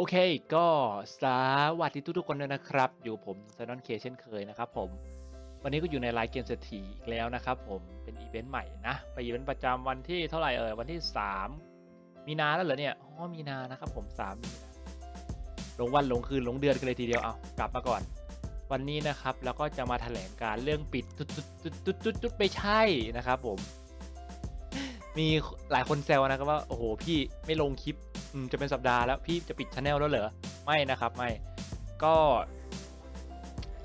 โอเค ก็สวัสดีทุกๆคนด้วยนะครับ อยู่ผมซนอนเคเช่นเคยนะครับผม วันนี้ก็อยู่ในไลน์เกมเศรษฐีอีกแล้วนะครับผมเป็นอีเวนต์ใหม่นะ ไปอีเวนต์ประจำวันที่เท่าไหร่เอ่ยวันที่ 3 มีนาแล้วเหรอเนี่ยอ๋อมีนานะครับผม3มีนาลงวันลงคืนลงเดือนกันเลยทีเดียวเอากลับมาก่อน วันนี้นะครับแล้วก็จะมาแถลงการเรื่องปิดจุดจุดจุดจุดจุดจุดไปใช่นะครับผม มีหลายคนแซวนะครับว่าโอ้โหพี่ไม่ลงคลิป จะเป็นสัปดาห์แล้วพี่จะปิดช anel แล้วเหรอไม่นะครับไม่ก็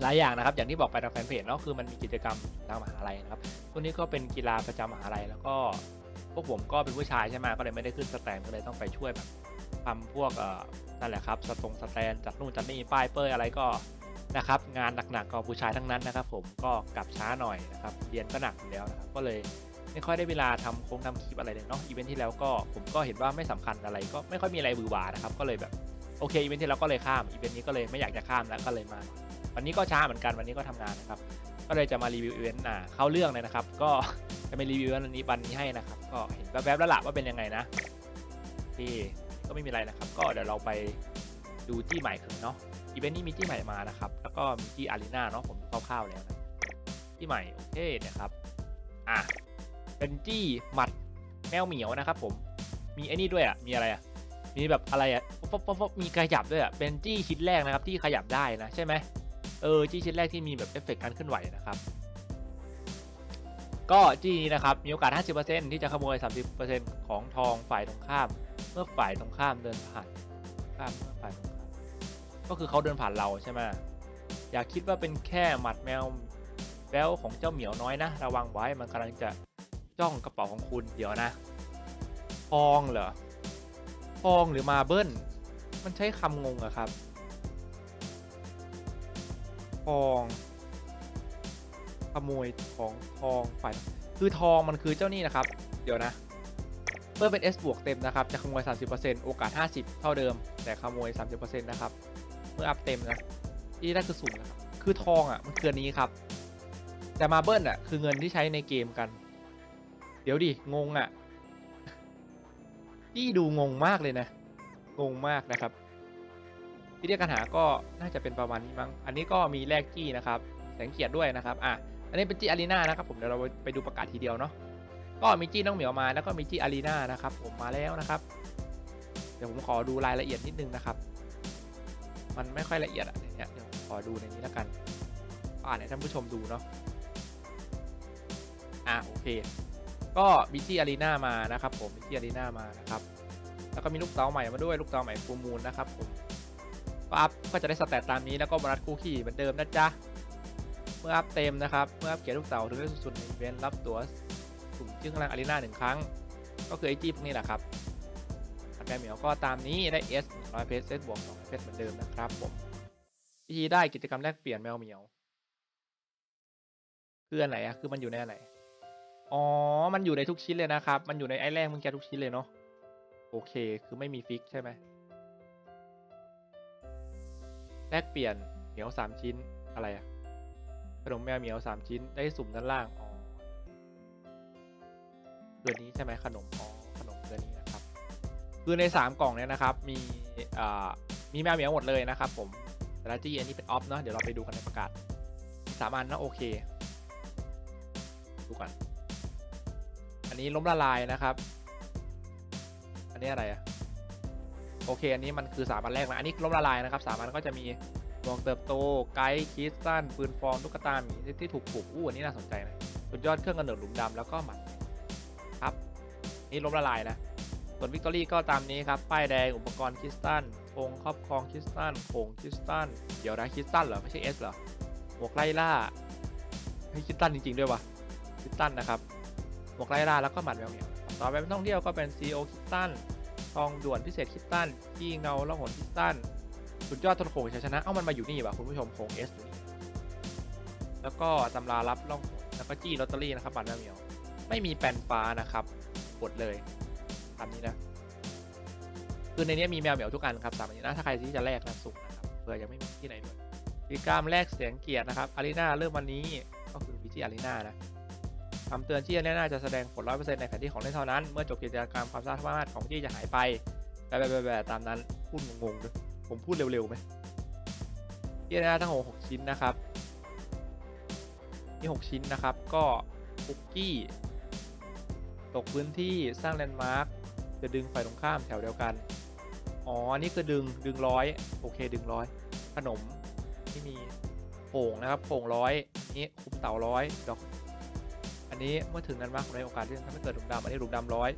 หลายอย่างนะครับอย่างที่บอกไปทางแฟนเพจเนาะคือมันมีกิจกรรมทางมหาลัยนะครับตัวนี้ก็เป็นกีฬาประจำมหาลัยแล้วก็พวกผมก็เป็นผู้ชายใช่ไหมก็เลยไม่ได้ขึ้นสแตนก็เลยต้องไปช่วยแบบทำพวกเอ่อนั่นแหละครับสตรงสแตนจัดนู่นจัดนี่ป้ายเป้ยอะไรก็นะครับงานหนักๆก็ผู้ชายทั้งนั้นนะครับ ผมก็กลับช้าหน่อยนะครับเรียนก็หนักอยู่แล้วนะครับก็เลย ไม่ค่อยได้เวลาทำโครงทำคลิปอะไรเลยเนาะอีเวนท์ที่แล้วก็ผมก็เห็นว่าไม่สำคัญอะไรก็ไม่ค่อยมีอะไรบือหวานะครับก็เลยแบบโอเคอีเวนท์ที่แล้วก็เลยข้ามอีเวนท์นี้ก็เลยไม่อยากจะข้ามแล้วก็เลยมา วันนี้ก็ช้าเหมือนกันวันนี้ก็ทำงานนะครับก็เลยจะมารีวิวอีเวนต์อะเข้าเรื่องเลยนะครับ ก็จะมารีวิววันนี้วันนี้ให้นะครับ ก็เห็นแวบๆแล้วล่ะว่าเป็นยังไงนะที่ก็ไม่มีอะไรนะครับ ก็เดี๋ยวเราไปดูที่ใหม่กันเนาะอีเวนต์นี้มีที่ใหม่มานะครับ แล้วก็มีที่อารีนาเนาะผมคร่าวๆแล้วนะที่ใหม่โอเคนี่ยครับอะ เป็นจี้หมัดแมวเหมียวนะครับผมมีไอ้นี่ด้วยอะมีอะไรอะมีแบบอะไรอะป๊อปป๊อปมีขยับด้วยอะเป็นจี้ชิ้นแรกนะครับที่ขยับได้นะใช่ไหมเออจี้ชิ้นแรกที่มีแบบเอฟเฟกต์การเคลื่อนไหวนะครับก็จี้นี้นะครับมีโอกาส 50%ที่จะขโมย 30%ของทองฝ่ายตรงข้าม เมื่อฝ่ายตรงข้ามเดินผ่านข้ามเมื่อฝ่ายตรงข้ามก็คือเขาเดินผ่านเราใช่ไหมอย่าคิดว่าเป็นแค่หมัดแมวแววของเจ้าเหมียวน้อยนะ ระวังไว้มันกำลังจะ จ้องกระเป๋าของคุณเดี๋ยวนะ ทองเหรอ ทองหรือมาเบิ้ลมันใช้คำงงอะครับ ทองขโมยของทองฝ่ายคือทองมันคือเจ้านี่นะครับ เดี๋ยวนะเมื่อเป็น S บวกเต็มนะครับ จะขโมย 30%โอกาส 50 เท่าเดิม แต่ขโมย 30%นะครับ เมื่ออัพเต็มนะ ที่ได้คือสุ่มนะครับ คือทองอะ มันคืออันนี้ครับ แต่มาเบิ้ลอะ คือเงินที่ใช้ในเกมกัน เดี๋ยวดิ งงอะ่ะพี่ดูงงมากเลยนะ งงมากนะครับ ที่เรียกกันหาก็น่าจะเป็นประมาณนี้มั้ง อันนี้ก็มีแลกจี้นะครับ แสงเกียรติด้วยนะครับ อะ อันนี้เป็นจี้อารีนานะครับ ผมเดี๋ยวเราไปดูประกาศทีเดียวเนาะ ก็มีจี้น้องเหมียวมา แล้วก็มีจี้อารีนานะครับ ผมมาแล้วนะครับ เดี๋ยวผมขอดูรายละเอียดนิดนึงนะครับ มันไม่ค่อยละเอียดอะเนี่ยเดี๋ยวผมขอดูในนี้แล้วกัน อ่านให้ท่านผู้ชมดูเนาะ อะโอเค ก็มิจิอารีนามานะครับผมมิจิอารีนามานะครับ แล้วก็มีลูกเต๋าใหม่มาด้วยลูกเต๋าใหม่ฟูมูลนะครับผมก็อัพก็จะได้สแตทตามนี้แล้วก็โบนัสคู่ขี่เหมือนเดิมนะจ๊ะเมื่ออัพเต็มนะครับเมื่ออัพเกียร์ลูกเต๋าถึงได้สุดๆในเวนรับตั๋วสุ่มชื่ข้างล่างอารีนาหนึ่งครั้ง ก็คือไอจีพวกนี้แหละครับอันแมเหมียวก็ตามนี้ได้ S 100เพชรเซตบวก2เพชรเหมือนเดิมนะครับผมวิธีได้กิจกรรมแลกเปลี่ยนแมวเหมียว คืออันไหนอะคือมันอยู่ในอันไหน อ๋อ มันอยู่ในทุกชิ้นเลยนะครับ มันอยู่ในไอ้แรกมึงแกทุกชิ้นเลยเนาะ โอเค คือไม่มีฟิกใช่ไหม แลกเปลี่ยนเหมียวสามชิ้น อะไรอะขนมแมวเหมียวสามชิ้น ได้สุ่มด้านล่าง อ๋อเดือนนี้ใช่ไหมขนม อ๋อ ขนมเดือนนี้นะครับ คือในสามกล่องเนี่ยนะครับ มี อ่า มีแมวเหมียวหมดเลยนะครับ ผมแต่ละจี้อันนี้เป็นออฟเนาะ เดี๋ยวเราไปดูกันในประกาศสามอันนะโอเค ดูกันอั นนี้ล้มละลายนะครับ อันนี้อะไรอะโอเค อันนี้มันคือสามอันแรกนะอันนี้ล้มละลายนะครับสามอันก็จะมีดวงเติบโตไกด์คิสตันปืนฟอร์มตุ๊กตาหมีที่ถูกปลูกอู้อันนี้น่าสนใจนะสุดยอดเครื่องกระเนิดหลุมดำแล้วก็หมัดครับ นี่ล้มละลายนะ ส่วนวิกตอรี่ก็ตามนี้ครับ ป้ายแดงอุปกรณ์คิสตันธงครอบครองคิสตันโขงคิสตันเดี๋ยวนะคิสตันเหรอ ไม่ใช่เอสเหรอหมวกไล่ล่าเฮ้คิสตันจริง ๆ ด้วยวะคิสตันนะครับ หมวกไล่ล่าแล้วก็หมัดแมวเหมียวต่อไปเป็นท่องเที่ยวก็เป็น CEO คิตตันทองด่วนพิเศษคิตตันที่เงาล่องหนคิตตันสุดยอดทนโขงชัยชนะ เอ้ามันมาอยู่นี่ว่ะคุณผู้ชมโขงเอสอยู่นี่แล้วก็ตำรารับล่องหนแล้วก็จี้ลอตเตอรี่นะครับหมัดแมวเหมียวไม่มีแปนฟ้านะครับกดเลยตามนี้นะคือในนี้มีแมวเหมียวทุกอันครับสามอันนี้นะถ้าใครที่จะแลกนะสุ่มนะครับเผื่อยังไม่มีที่ไหนด้วยกิจกรรมแลกเสียงเกียรตินะครับอารีนาเริ่มวันนี้ก็คือวิจิอารีนานะ คำเตือนที่แน่าจะแสดงผล 100%ในแผนที่ของเล่นเท่านั้น เมื่อจบกิจกรรมความสามารถของที่จะหายไปแบบแบบแบบตามนั้น พูดงงๆด้วยผมพูดเร็วๆไหมที่นะทั้งหกหกชิ้นนะครับมีหกชิ้นนะครับ ก็คุกกี้ ตกพื้นที่สร้างแลนด์มาร์คจะดึงฝ่ายตรงข้ามแถวเดียวกัน อ๋ออันนี่คือดึง ดึงร้อย โอเค ดึงร้อย ขนมที่มีโป่งนะครับ โป่งร้อยนนี้คุมเต่าร้อย ดอก อันนี้เมื่อถึงนั้นมากในโอกาสที่ทำให้เกิดหลุมดำอันนี้หลุมดำร้อย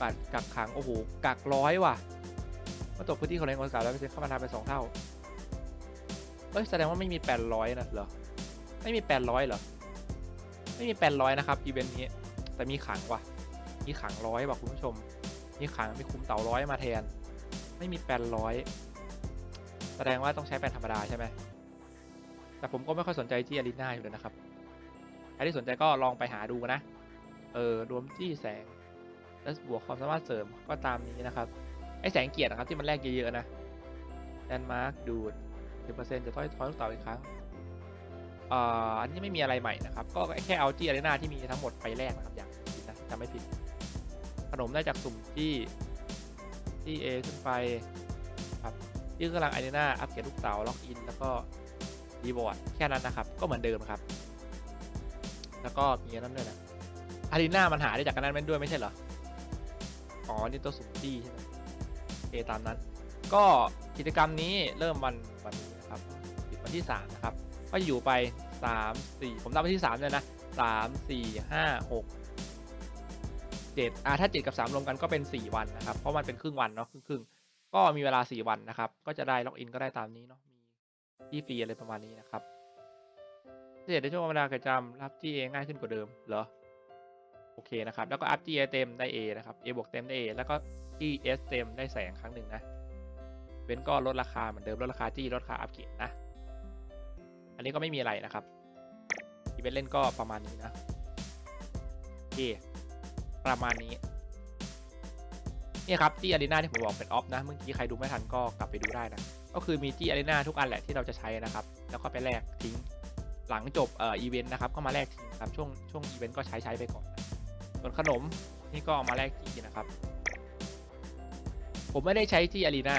กักกักขังโอ้โหกักร้อยว่ะเมื่อตกพื้นที่ของแรงกดสามแล้วเปเซ็นเข้ามาทำไปสองเท่าเอ้ยแสดงว่าไม่มีแปดร้อยนะเหรอไม่มีแปดร้อยเหรอไม่มีแปดร้อยนะครับอีเวนต์นี้แต่มีขังว่ะมีขังร้อยว่ะคุณผู้ชม มีขังมีคุมเต่าร้อยมาแทน ไม่มีแปดร้อยแสดงว่าต้องใช้แปนธรรมดาใช่ไหมแต่ผมก็ไม่ค่อยสนใจที่อารีนาอยู่เลยนะครับ รที่สนใจก็ลองไปหาดูนะ เออรวมที่แสง และบวกความสามารถเสริมก็ตามนี้นะครับ ไอแสงเกียรตินะครับที่มันแลกเยอะๆนะแลนด์มาร์คดูด10%จะถอยถอยลูกเต่าอีกครั้งอ่าอันนี้ไม่มีอะไรใหม่นะครับ ก็แค่เอาจีอารีนาที่มีทั้งหมดไปแลกนะครับอย่างนะจำไม่ผิด ขนมได้จากสุ่มที่ที่เอขึ้นไปครับที่กำลังอารีนาอัปเกรดลูกเต่าล็อกอินแล้วก็รีบอร์ดแค่นั้นนะครับ ก็เหมือนเดิมครับ แล้วก็มีอันนั้นด้วยนะอารีนามันหาได้จากกันนั้นด้วยไม่ใช่เหรอ อ๋อ นี่ตัวสุ่มที่ใช่ไหมโอตามนั้น ก็กิจกรรมนี้เริ่มวันวันนี้นะครับวันที่สามนะครับ ก็อยู่ไปสามสี่ผมนับวันที่สามเลยนะสามสี่ห้าหกเจ็ดอ่าถ้าเจ็ดกับสามรวมกันก็เป็นสี่วันนะครับ เพราะมันเป็นครึ่งวันเนาะครึ่งครึ่งก็มีเวลาสี่วันนะครับ ก็จะได้ล็อกอินก็ได้ตามนี้เนาะ มีที่ฟรีอะไรประมาณนี้นะครับ เสร็จในช่วงเวลากิจกรรมรับที่ A ง่ายขึ้นกว่าเดิมเหรอโอเคนะครับ แล้วก็อัพ G เต็มได้ A นะครับ A บวกเต็มได้ A แล้วก็ G S เต็มได้แสงครั้งหนึ่งนะเว้นก็ลดราคาเหมือนเดิมลดราคา G ลดราคาอัพเกรดนะ อันนี้ก็ไม่มีอะไรนะครับอีเวนต์เล่นก็ประมาณนี้นะโอเคประมาณนี้นี่ครับจีอารีนาที่ผมบอกเป็นออฟนะเมื่อกี้ใครดูไม่ทันก็กลับไปดูได้นะ ก็คือมีจีอารีนาทุกอันแหละที่เราจะใช้นะครับ แล้วก็ไปแลกทิ้ง หลังจบเอ่ออีเวนต์นะครับก็มาแลกทิ้งครับช่วงช่วงอีเวนต์ก็ใช้ใช้ไปก่อน ส่วนขนมนี่ก็เอามาแลกจีนะครับ ผมไม่ได้ใช้จีอารีนา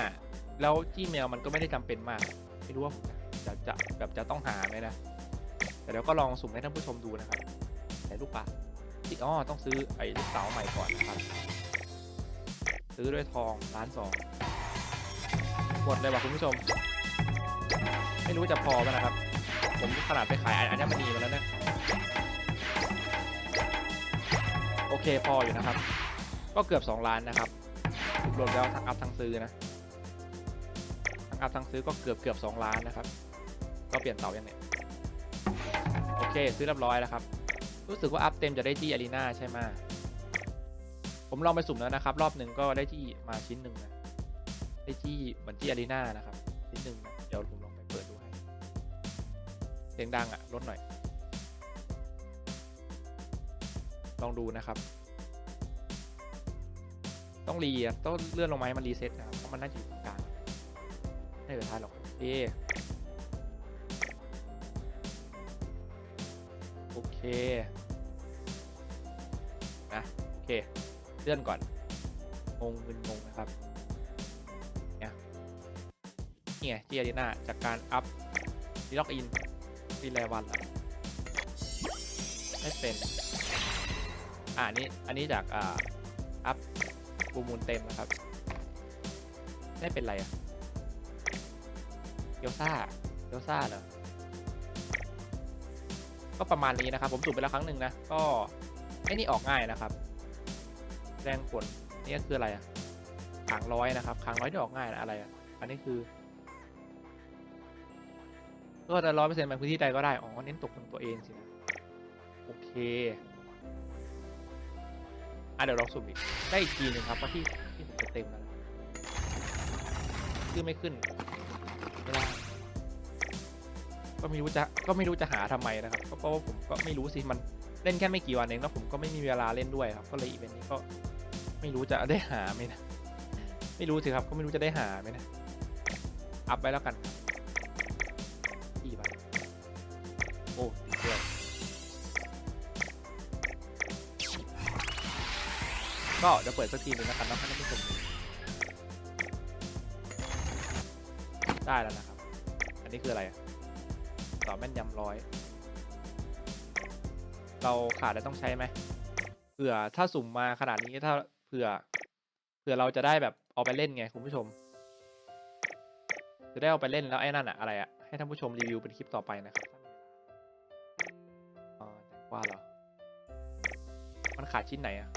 แล้วจีเมลมันก็ไม่ได้จำเป็นมาก ไม่รู้ว่าจะจะแบบจะต้องหาไหมนะแต่เดี๋ยวก็ลองสุ่มให้ท่านผู้ชมดูนะครับใส่ลูกปลาที่อ๋อต้องซื้อไอ้ลูกเต๋าใหม่ก่อนนะครับ ซื้อด้วยทองล้านสองหมดเลยว่ะคุณผู้ชม ไม่รู้จะพอไหมนะครับ ผมขนาดไปขายอัญมณีมาแล้วเนะ โอเคพออยู่นะครับ ก็เกือบ 2 ล้านนะครับรวมแล้วทั้งอัพทั้งซื้อนะ ทั้งอัพทั้งซื้อก็เกือบเกือบ2ล้านนะครับ ก็เปลี่ยนเต่ายังเนี่ย โอเคซื้อเรียบร้อยแล้วครับ รู้สึกว่าอัพเต็มจะได้ที่อารีนาใช่ไหมผมลองไปสุ่มแล้วนะครับ รอบหนึ่งก็ได้ที่มาชิ้นหนึ่งนะ ได้ที่เหมือนที่อารีนานะครับ ชิ้นหนึ่งนะเดี๋ยวผม เสียงดังอะลดหน่อย ลองดูนะครับ ต้องรีอะต้องเลื่อนลงมาให้มันรีเซ็ตนะครับเพราะมันน่าจะอยู่ตรงกลางไม่เป็นไรหรอกโอเคโอเคนะโอเค เลื่อนก่อนงงมึนงงนะครับเนี่ยนี่ไงที่อารีนาจากการอัพดีล็อกอินีแลวันละไม่เป็นอ่านี้อันนี้จากอ่าอัพบูมูลเต็มนะครับไม่เป็นไรอะเยซ่าเยซ่าเหรอก็ประมาณนี้นะครับ ผมสูบไปแล้วครั้งหนึ่งนะ ก็ไอ้นี่ออกง่ายนะครับ แรงผลนี่ก็คืออะไรอะขังร้อยนะครับขังร้อยที่ออกง่ายนะอะไรอะอันนี้คือ ก็จะร้อยเปอร์เซ็นต์ในพื้นที่ใดก็ได้ อ๋อ เน้นตกตรงตัวเองสินะ โอเค อะเดี๋ยวลองสุ่มอีก ได้อีกทีหนึ่งครับเพราะที่ที่ผมจะเต็มแล้วขึ้นไม่ขึ้นไม่ได้ก็ไม่รู้จะก็ไม่รู้จะหาทำไมนะครับก็เพราะว่าผมก็ไม่รู้สิมันเล่นแค่ไม่กี่วันเองแล้วผมก็ไม่มีเวลาเล่นด้วยครับ ก็เลยอีเวนต์นี้ก็ไม่รู้จะได้หาไหมนะ ไม่รู้สิครับ ก็ไม่รู้จะได้หาไหมนะ อัพไปแล้วกัน ก็จะเปิดสักทีนึงนะครับน้องท่านผู้ชมได้แล้วนะครับ อันนี้คืออะไร ต่อแม่นยำร้อย เราขาดแล้วต้องใช้ไหมเผื่อถ้าสุ่มมาขนาดนี้ถ้าเผื่อเผื่อเราจะได้แบบเอาไปเล่นไงคุณผู้ชม จะได้เอาไปเล่นแล้วไอ้นั่นอะอะไรอะให้ท่านผู้ชมรีวิวเป็นคลิปต่อไปนะครับว่าเหรอ มันขาดชิ้นไหนอะ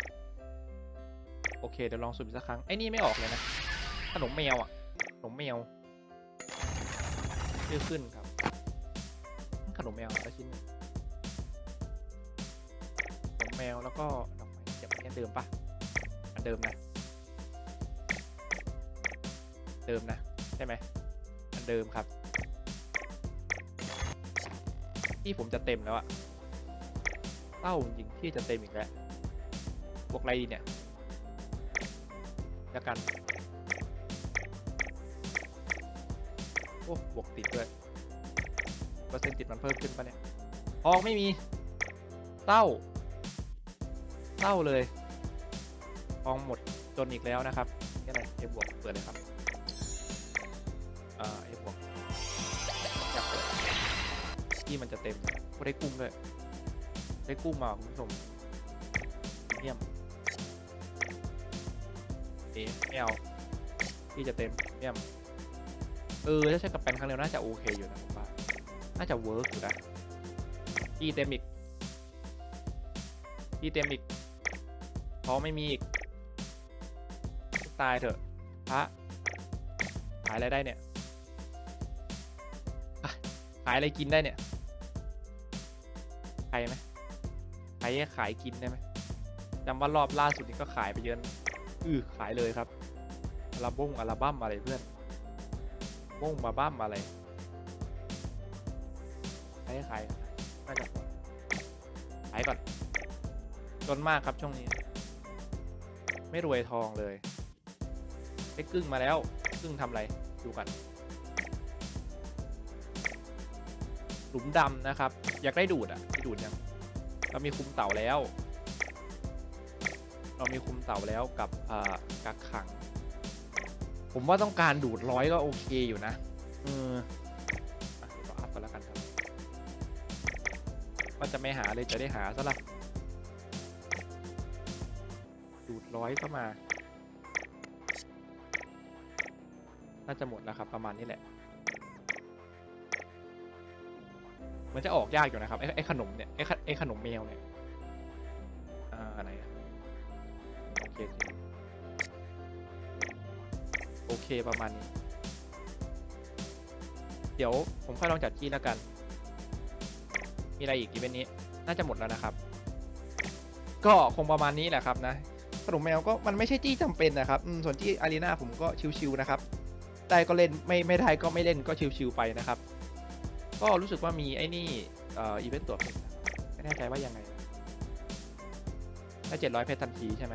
โอเคเดี๋ยวลองสุ่มอีกสักครั้งไอ้นี่ไม่ออกเลยนะขนมแมวอะขนมแมวชื่อขึ้นครับ ขนมแมวละชิ้นหนึ่งขนมแมวแล้วก็ดอกไม้เก็บอันเดิมปะอันเดิมนะ เดิมนะใช่ไหมอันเดิมครับ ที่ผมจะเต็มแล้วอะเต้าจริงที่จะเต็มอีกแล้วบวกอะไรดีเนี่ย แล้วกัน โอ้บวกติดด้วยเปอร์เซ็นต์ติดมันเพิ่มขึ้นปะเนี่ยทองไม่มีเต้าเต้าเลยทองหมดจนอีกแล้วนะครับนี่อะไรเอบวกเปิดเลยครับอ่าเอบวกอยากเปิดที่มันจะเต็มก็ได้กุ้งด้วยได้กุ้งมาคุณผู้ชม เอะไม่เอาที่จะเต็มเยี่ยเออถ้าใช้กับแปนครั้งเดียวน่าจะโอเคอยู่นะผมว่าน่าจะเวิร์กอยู่นะอีเต็มอีกอีเต็มอีกพอไม่มีอีกตายเถอะพระขายอะไรได้เนี่ยขายอะไรกินได้เนี่ยขายไหมขายขายกินได้ไหมจำว่ารอบล่าสุดนี้ก็ขายไปเยอะ อือขายเลยครับอัลบั้มอัลบั้มอะไรเพื่อนม่งมาบ้มอะไรขายขายน่าจะขายก่อนจนมากครับช่วงนี้ ไม่รวยทองเลยได้กึ่งมาแล้วกึ่งทำอะไรดูกันหลุมดำนะครับ อยากได้ดูดอะที่ดูดยังเรามีคุมเต่าแล้ว เรามีคุมเต่าแล้วกับอ่ากักขัง ผมว่าต้องการดูดร้อยก็โอเคอยู่นะเอออะเดี๋ยวเราอัพกันแล้วกันครับว่าจะไม่หาเลยจะได้หาซะละดูดร้อยเข้ามา น่าจะหมดแล้วครับ ประมาณนี้แหละ มันจะออกยากอยู่นะครับไอ้ไอ้ขนมเนี่ยไอ้ขไอ้ขนมแมวเนี่ย เคประมาณนี้ เดี๋ยวผมค่อยลองจัดที่แล้วกัน มีอะไรอีกอีเวนต์นี้ น่าจะหมดแล้วนะครับ ก็คงประมาณนี้แหละครับนะขนมแมวก็มันไม่ใช่จี้จำเป็นนะครับส่วนจี้อารีนาผมก็ชิวๆนะครับ ได้ก็เล่นไม่ไม่ได้ก็ไม่เล่นก็ชิวๆไปนะครับ ก็รู้สึกว่ามีไอ้นี่เอ่ออีเวนต์ตัวเพชรนไม่แน่ใจว่ายังไงได้เจ็ดร้อยเพชรทันทีใช่ไหม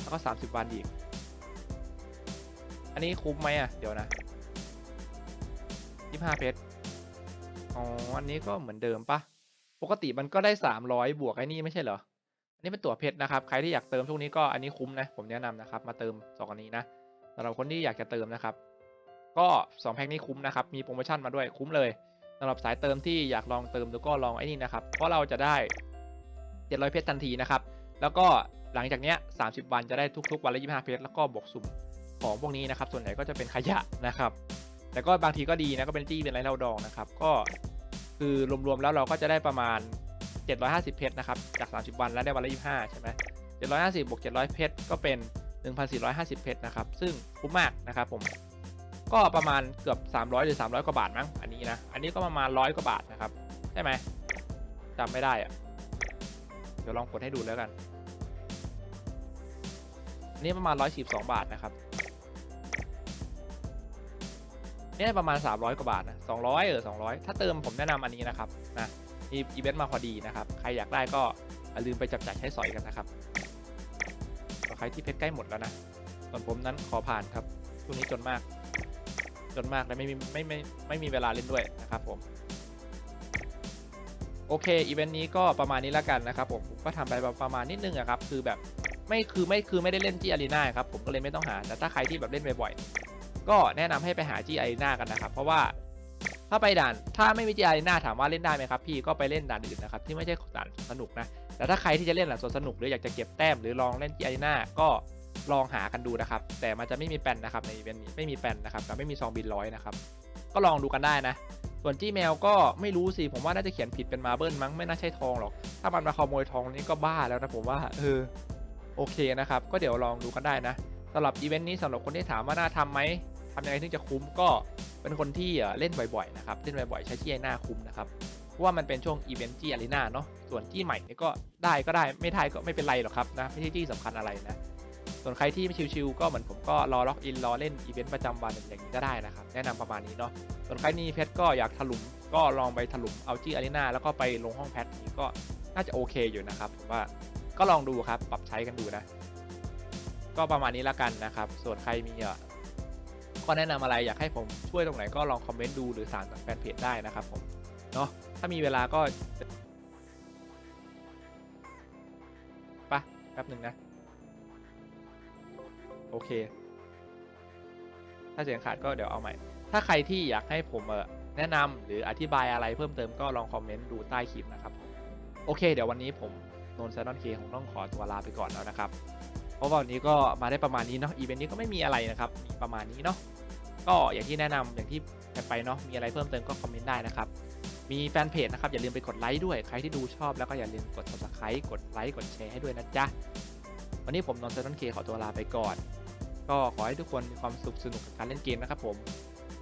แล้วก็สามสิบวันอีก อันนี้คุ้มไหมอะ เดี๋ยวนะยี่ห้าเพชรอ๋อ อันนี้ก็เหมือนเดิมปะปกติมันก็ได้สามร้อยบวกไอ้นี่ไม่ใช่เหรอ อันนี้เป็นตั๋วเพชรนะครับ ใครที่อยากเติมช่วงนี้ก็อันนี้คุ้มนะ ผมแนะนำนะครับ มาเติมสองอันนี้นะสำหรับคนที่อยากจะเติมนะครับ ก็สองแพ็คนี้คุ้มนะครับ มีโปรโมชั่นมาด้วยคุ้มเลยสำหรับสายเติมที่อยากลองเติมแล้วก็ลองไอ้นี่นะครับ เพราะเราจะได้เจ็ดร้อยเพชรทันทีนะครับ แล้วก็หลังจากเนี้ย30 วันจะได้ทุก ๆ วันละ25 เพชรแล้วก็บวกสุ่ม ของพวกนี้นะครับ ส่วนใหญ่ก็จะเป็นขยะนะครับ แต่ก็บางทีก็ดีนะก็เป็นจี้เป็นไรเล่าดองนะครับ ก็คือรวมๆแล้วเราก็จะได้ประมาณ 750 เพชรนะครับ จาก 30 วันแล้วได้วันละ 25 ใช่ไหม750บวก700 เพชรก็เป็น 1,450 เพชรนะครับ ซึ่งคุ้มมากนะครับผม ก็ประมาณเกือบ 300 หรือ 300 กว่าบาทมั้ง อันนี้นะ อันนี้ก็ประมาณร้อยกว่าบาทนะครับ ใช่ไหมจำไม่ได้อะเดี๋ยวลองกดให้ดูแล้วกัน อันนี้ประมาณ 112 บาทนะครับ นี่ได้ประมาณ 300 กว่าบาทนะ200 เออ 200 ถ้าเติมผมแนะนำอันนี้นะครับนะมีอีเวนต์มาพอดีนะครับ ใครอยากได้ก็อย่าลืมไปจับจ่ายใช้สอยกันนะครับใครที่เพชรใกล้หมดแล้วนะส่วนผมนั้นขอผ่านครับช่วงนี้จนมาก จนมากและไม่มีไม่ไม่ไม่มีเวลาเล่นด้วยนะครับผมโอเคอีเวนต์นี้ก็ประมาณนี้แล้วกันนะครับผมผมก็ทำไปประมาณนิดนึงอะครับคือแบบไม่คือไม่คือไม่ได้เล่นที่อารีนาครับผมก็เลยไม่ต้องหาแต่ถ้าใครที่แบบเล่นบ่อย ก็แนะนำให้ไปหา G Arena กันนะครับ เพราะว่าถ้าไปด่านถ้าไม่มี G Arena ถามว่าเล่นได้ไหมครับ พี่ก็ไปเล่นด่านอื่นนะครับที่ไม่ใช่ด่านสนุกนะแต่ถ้าใครที่จะเล่นด่านสวนสนุกหรืออยากจะเก็บแต้มหรือลองเล่น G Arena ก็ลองหากันดูนะครับ แต่มันจะไม่มีแปนนะครับในอีเวนต์นี้ไม่มีแปนนะครับกับไม่มีซองบินร้อยนะครับก็ลองดูกันได้นะ ส่วน G Mail ก็ไม่รู้สิผมว่าน่าจะเขียนผิดเป็นมาเบิลมั้งไม่น่าใช่ทองหรอก ถ้ามันมาขโมยทองนี่ก็บ้าแล้วนะผมว่าเออโอเคนะครับ ก็เดี๋ยวลองดูกันได้นะสำหรับอีเวนต์นี้สำหรับคนที่ถามว่าน่าทำไหม ทำยังไงถึงจะคุ้มก็เป็นคนที่เล่นบ่อยๆนะครับเล่นบ่อยๆใช้ที่ไอหน้าคุ้มนะครับเพราะว่ามันเป็นช่วงอีเวนต์จี้อารีนาเนาะส่วนจี้ใหม่นี่ก็ได้ก็ได้ไม่ได้ก็ไม่เป็นไรหรอกครับนะไม่ใช่จี้สำคัญอะไรนะส่วนใครที่ชิวๆก็เหมือนผมก็รอล็อกอินรอเล่นอีเวนต์ประจำวันอย่างนี้ก็ได้นะครับแนะนำประมาณนี้เนาะส่วนใครนี่เพชรก็อยากถลุมก็ลองไปถลุมเอาจี้อารีนาแล้วก็ไปลงห้องแพทนี้ก็น่าจะโอเคอยู่นะครับผมว่าก็ลองดูครับปรับใช้กันดูนะ ก็ประมาณนี้แล้วกันนะครับ ส่วนใครมี อะก็แนะนำอะไรอยากให้ผมช่วยตรงไหนก็ลองคอมเมนต์ดูหรือสารจากแฟนเพจได้นะครับผมเนาะถ้ามีเวลาก็ไปะแป๊บหนึ่งนะ โอเค ถ้าเสียงขาดก็เดี๋ยวเอาใหม่ ถ้าใครที่อยากให้ผมเออแนะนำหรืออธิบายอะไรเพิ่มเติมก็ลองคอมเมนต์ดูใต้คลิปนะครับผมโอเค เดี๋ยววันนี้ผมนนท์แซนนอนเคคงต้องขอตัวลาไปก่อนแล้วนะครับ ราะว่าวันนี้ก็มาได้ประมาณนี้เนาะอีเวนต์นี้ก็ไม่มีอะไรนะครับมีประมาณนี้เนาะก็อย่างที่แนะนำอย่างที่ไปเนาะมีอะไรเพิ่มเติมก็คอมเมนต์ได้นะครับมีแฟนเพจนะครับอย่าลืมไปกดไลค์ด้วยใครที่ดูชอบแล้วก็อย่าลืมกด subscribe กดไลค์กดแชร์ให้ด้วยนะจ๊ะวันนี้ผมนนท์แซนนอนเคขอตัวลาไปก่อน ก็ขอให้ทุกคนมีความสุขสนุกกับการเล่นเกมนะครับผม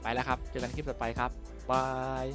ไปแล้วครับเจอกันคลิปต่อไปครับบาย